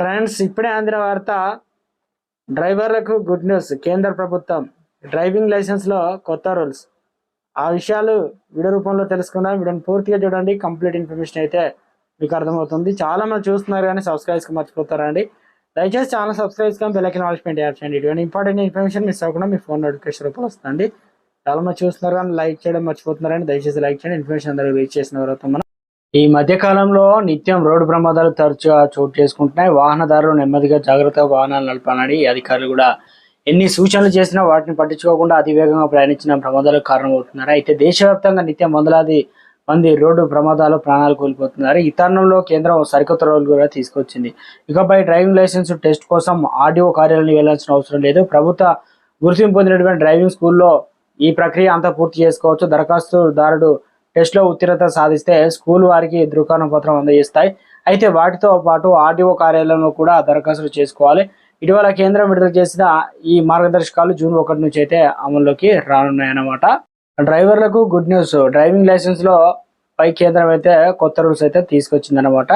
Friends ఇప్పుడే ఆంధ్ర వార్త. డ్రైవర్లకు గుడ్ న్యూస్ కేంద్ర ప్రభుత్వం. డ్రైవింగ్ లైసెన్స్లో కొత్త రూల్స్. ఆ విషయాలు వీడియో రూపంలో తెలుసుకుందాం. వీడియోని పూర్తిగా చూడండి. కంప్లీట్ ఇన్ఫర్మేషన్ అయితే మీకు అర్థమవుతుంది. చాలా మంది చూస్తున్నారు కానీ సబ్స్క్రైబ్స్కి మర్చిపోతారండి దయచేసి ఛానల్ సబ్స్క్రైబ్ కానీ బెల్లకి నాలెడ్జ్మెంట్ యాప్ చేయండి. ఇటువంటి ఇంపార్టెంట్ ఇన్ఫర్మేషన్ మిస్ అవ్వకుండా మీ ఫోన్ నోటిఫికేషన్ రూపంలో వస్తుంది. చాలా మంది చూస్తున్నారు కానీ లైక్ చేయడం మర్చిపోతున్నారని దయచేసి లైక్ చేయండి. ఇన్ఫర్మేషన్ అందరూ రీచ్ చేసిన తర్వాత మనం. ఈ మధ్య కాలంలో నిత్యం రోడ్డు ప్రమాదాలు తరచుగా చోటు చేసుకుంటున్నాయి. వాహనదారులు నెమ్మదిగా జాగ్రత్తగా వాహనాలు నడపాలని అధికారులు కూడా ఎన్ని సూచనలు చేసినా వాటిని పట్టించుకోకుండా అతివేగంగా ప్రయాణించిన ప్రమాదాలకు కారణమవుతున్నారు. అయితే దేశవ్యాప్తంగా నిత్యం వందలాది మంది రోడ్డు ప్రమాదాలు ప్రాణాలు కోల్పోతున్నారు. ఈ తరుణంలో కేంద్రం సరికొత్త రోజులు కూడా తీసుకొచ్చింది. ఇకపై డ్రైవింగ్ లైసెన్స్ టెస్ట్ కోసం ఆర్డీఓ కార్యాలయానికి వెళ్ళాల్సిన అవసరం లేదు. ప్రభుత్వ గుర్తింపు పొందినటువంటి డ్రైవింగ్ స్కూల్లో ఈ ప్రక్రియ అంతా పూర్తి చేసుకోవచ్చు. దరఖాస్తుదారుడు టెస్ట్లో ఉత్తీర్ణత సాధిస్తే స్కూల్ వారికి దృకాణ పత్రం అందజేస్తాయి. అయితే వాటితో పాటు ఆర్డీఓ కార్యాలయంలో కూడా దరఖాస్తులు చేసుకోవాలి. ఇటీవల కేంద్రం విడుదల చేసిన ఈ మార్గదర్శకాలు జూన్ ఒకటి నుంచి అయితే అమల్లోకి రానున్నాయన్నమాట. డ్రైవర్లకు గుడ్ న్యూస్. డ్రైవింగ్ లైసెన్స్లో పై కేంద్రం అయితే కొత్త రూల్స్ అయితే తీసుకొచ్చిందన్నమాట.